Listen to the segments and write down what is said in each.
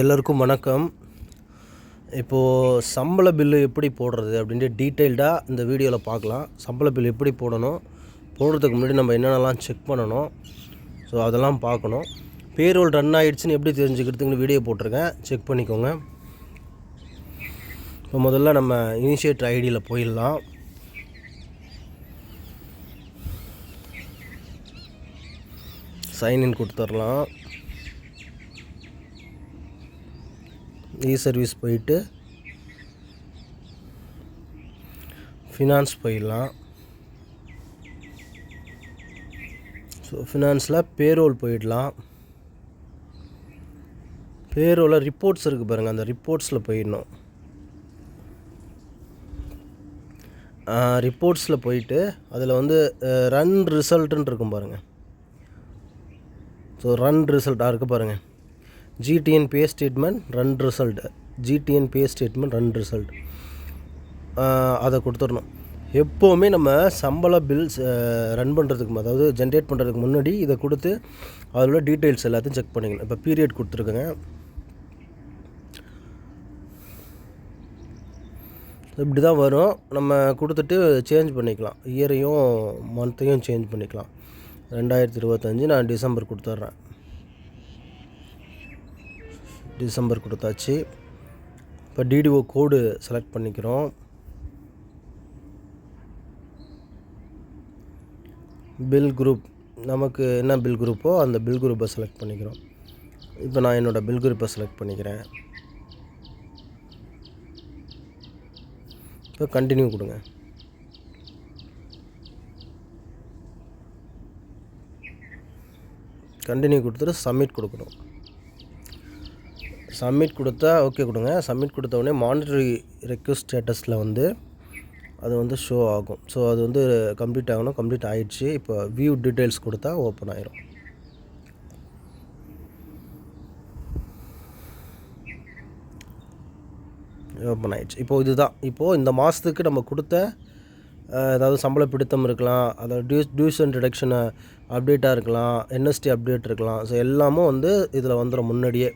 எல்லோருக்கும் வணக்கம். இப்போது சம்பள பில்லு எப்படி போடுறது அப்படின்ட்டு டீட்டெயில்டாக இந்த வீடியோவில் பார்க்கலாம். சம்பள பில் எப்படி போடணும்? போடுறதுக்கு முன்னாடி நம்ம என்னென்னலாம் செக் பண்ணணும்? ஸோ அதெல்லாம் பார்க்கணும். பேரோல் ரன் ஆகிடுச்சின்னு எப்படி தெரிஞ்சுக்கிறதுக்குன்னு வீடியோ போட்டிருக்கேன். செக் பண்ணிக்கோங்க. இப்போ முதல்ல நம்ம இனிஷியேட் ஐடியில் போயிடலாம். சைன்இன் கொடுத்துர்லாம் இ சர்வீஸ் போயிட்டு ஃபினான்ஸ் போயிடலாம். ஸோ ஃபினான்ஸில் பேரோல் போயிடலாம். பேரோவில் ரிப்போர்ட்ஸ் இருக்குது பாருங்கள் அந்த ரிப்போர்ட்ஸில் போயிடணும். ரிப்போர்ட்ஸில் போயிட்டு அதில் வந்து ரன் ரிசல்ட்டுன்னு இருக்கும் பாருங்கள் ஸோ ரன் ரிசல்ட்டாக இருக்குது பாருங்கள் GTN pay statement run result GTN pay statement run result அதை கொடுத்துடணும். எப்போவுமே நம்ம சம்பள பில்ஸ் ரன் பண்ணுறதுக்கு அதாவது ஜென்ரேட் பண்ணுறதுக்கு முன்னாடி இதை கொடுத்து அதில் உள்ள டீட்டெயில்ஸ் எல்லாத்தையும் செக் பண்ணிக்கணும். இப்போ பீரியட் கொடுத்துருக்கேங்க. இப்படி தான் வரும். நம்ம கொடுத்துட்டு சேஞ்ச் பண்ணிக்கலாம். இயரையும் மந்த்தையும் சேஞ்ச் பண்ணிக்கலாம். ரெண்டாயிரத்தி இருபத்தஞ்சி நான் டிசம்பர் கொடுத்துட்றேன். டிசம்பர் கொடுத்தாச்சு. இப்போ டிடிஓ கோடு செலக்ட் பண்ணிக்கிறோம். பில் குரூப் நமக்கு என்ன பில் குரூப்போ அந்த பில் குரூப்பை செலக்ட் பண்ணிக்கிறோம். இப்போ நான் என்னோடய பில் குரூப்பை செலக்ட் பண்ணிக்கிறேன். இப்போ கண்டினியூ கொடுங்க. கண்டினியூ கொடுத்துட்டு சப்மிட் கொடுக்கணும். சப்மிட் கொடுத்தா ஓகே கொடுங்க. சப்மிட் கொடுத்த உடனே மானிட்டரி ரெக்வஸ்ட் ஸ்டேட்டஸில் வந்து அது வந்து ஷோ ஆகும். ஸோ அது வந்து கம்ப்ளீட் ஆகணும். கம்ப்ளீட் ஆகிடுச்சு இப்போ வியூ டீட்டெயில்ஸ் கொடுத்தா ஓப்பன் ஆயிரும். ஓப்பன் ஆகிடுச்சு இப்போது இதுதான். இப்போது இந்த மாதத்துக்கு நம்ம கொடுத்த ஏதாவது சம்பள பிடித்தம் இருக்கலாம். அதாவது டியூஸ் டியூஷன் டிடக்ஷனை அப்டேட்டாக இருக்கலாம். என்எஸ்டி அப்டேட் இருக்கலாம். ஸோ எல்லாமும் வந்து இதில் வந்துடும் முன்னாடியே.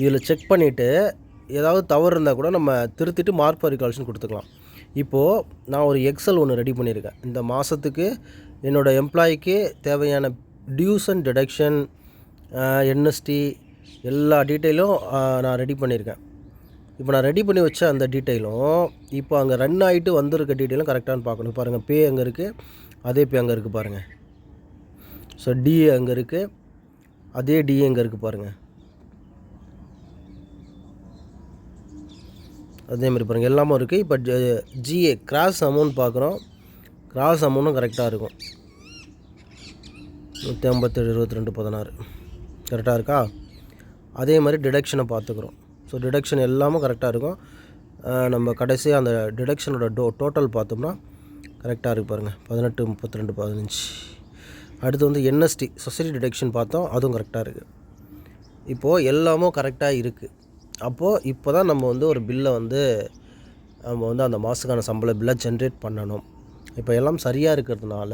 இதில் செக் பண்ணிவிட்டு ஏதாவது தவறு இருந்தால் கூட நம்ம திருத்திட்டு மார்க் ஃபார் ரிகால்ஷன் கொடுத்துக்கலாம். இப்போது நான் ஒரு எக்ஸல் ஒன்று ரெடி பண்ணியிருக்கேன். இந்த மாதத்துக்கு என்னோடய எம்ப்ளாய்க்கு தேவையான டியூஸ் அண்ட் டிடக்ஷன் என்எஸ்டி எல்லா டீட்டெயிலும் நான் ரெடி பண்ணியிருக்கேன். இப்போ நான் ரெடி பண்ணி வச்ச அந்த டீட்டெயிலும் இப்போ அங்கே ரன் ஆகிட்டு வந்திருக்க டீட்டெயிலும் கரெக்டானு பார்க்கணும். பாருங்கள் பே அங்கே இருக்குது அதே பே அங்கே இருக்குது பாருங்கள் ஸோ டிஏ அங்கே இருக்குது அதே டிஏ அங்கே இருக்குது பாருங்கள் அதே மாதிரி பாருங்கள் எல்லாமும் இருக்குது இப்போ ஜிஏ கிராஸ் அமௌண்ட் பார்க்குறோம் கிராஸ் அமௌண்ட்டும் கரெக்டாக இருக்கும். நூற்றி ஐம்பத்தேழு இருபத்தி ரெண்டு பதினாறு கரெக்டாக இருக்கா? அதே மாதிரி டிடக்ஷனை பார்த்துக்குறோம் ஸோ டிடக்ஷன் எல்லாமும் கரெக்டாக இருக்கும். நம்ம கடைசியாக அந்த டிடக்ஷனோட டோ டோட்டல் பார்த்தோம்னா கரெக்டாக இருக்குது பாருங்கள் பதினெட்டு முப்பத்தி ரெண்டு பதினஞ்சு. அடுத்து வந்து என்எஸ்டி சொசைட்டி டிடக்ஷன் பார்த்தோம். அதுவும் கரெக்டாக இருக்குது இப்போது எல்லாமும் கரெக்டாக இருக்குது அப்போது இப்போ தான் நம்ம வந்து ஒரு பில்லை வந்து நம்ம வந்து அந்த மாதத்துக்கான சம்பள பில்லை ஜென்ரேட் பண்ணணும். இப்போ எல்லாம் சரியாக இருக்கிறதுனால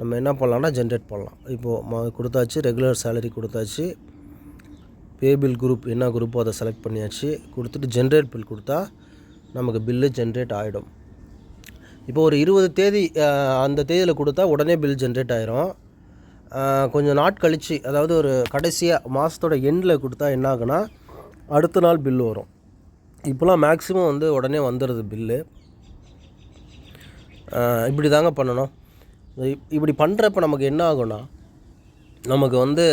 நம்ம என்ன பண்ணலாம்னா ஜென்ரேட் பண்ணலாம். இப்போது கொடுத்தாச்சு ரெகுலர் சேலரி கொடுத்தாச்சு பே பில் குரூப் என்ன குரூப்போ அதை செலக்ட் பண்ணியாச்சு கொடுத்துட்டு ஜென்ரேட் பில் கொடுத்தா நமக்கு பில்லு ஜென்ரேட் ஆகிடும் இப்போ ஒரு இருபது தேதி அந்த தேதியில் கொடுத்தா உடனே பில் ஜென்ரேட் ஆகிரும் கொஞ்சம் நாட் கழித்து அதாவது ஒரு கடைசியாக மாதத்தோட எண்டில் கொடுத்தா என்ன ஆகுனா அடுத்த நாள் பில்லு வரும். இப்போலாம் மேக்ஸிமம் வந்து உடனே வந்துடுது பில்லு இப்படி தாங்க பண்ணணும். இப்படி பண்ணுறப்ப நமக்கு என்ன ஆகும்னா நமக்கு வந்து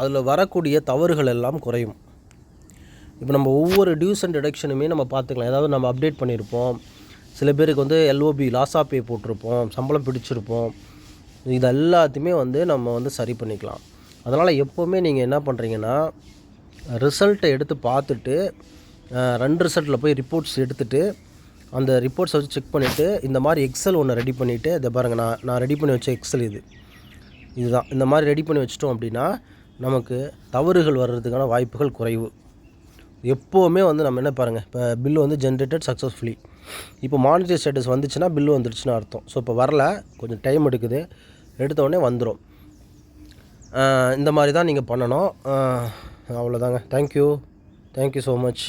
அதில் வரக்கூடிய தவறுகள் எல்லாம் குறையும். இப்போ நம்ம ஒவ்வொரு டியூஸ் அண்ட் டிடக்ஷனுமே நம்ம பார்த்துக்கலாம். ஏதாவது நம்ம அப்டேட் பண்ணியிருப்போம். சில பேருக்கு வந்து எல்ஓபி லாஸாக பே போட்டிருப்போம். சம்பளம் பிடிச்சிருப்போம். இது எல்லாத்தையுமே வந்து நம்ம வந்து சரி பண்ணிக்கலாம். அதனால் எப்போவுமே நீங்கள் என்ன பண்ணுறீங்கன்னா ரிசல்ட்டை எடுத்து பார்த்துட்டு ரெண்டு ரிசல்ட்டில் போய் ரிப்போர்ட்ஸ் எடுத்துகிட்டு அந்த ரிப்போர்ட்ஸை வச்சு செக் பண்ணிவிட்டு இந்த மாதிரி எக்ஸல் ஒன்று ரெடி பண்ணிவிட்டு இதை பாருங்கள் நான் நான் ரெடி பண்ணி வச்ச எக்ஸல் இது. இதுதான். இந்த மாதிரி ரெடி பண்ணி வச்சிட்டோம் அப்படின்னா நமக்கு தவறுகள் வர்றதுக்கான வாய்ப்புகள் குறைவு. எப்போவுமே வந்து நம்ம என்ன பாருங்கள் இப்போ பில்லு வந்து ஜென்ரேட்டட் சக்ஸஸ்ஃபுல்லி இப்போ மானிட்டரி ஸ்டேட்டஸ் வந்துச்சுன்னா பில்லு வந்துடுச்சுன்னு அர்த்தம். ஸோ இப்போ வரல கொஞ்சம் டைம் எடுக்குது. எடுத்த உடனே வந்துடும் இந்த மாதிரி தான் நீங்கள் பண்ணணும். அவ்வளோதாங்க. Thank you thank you so much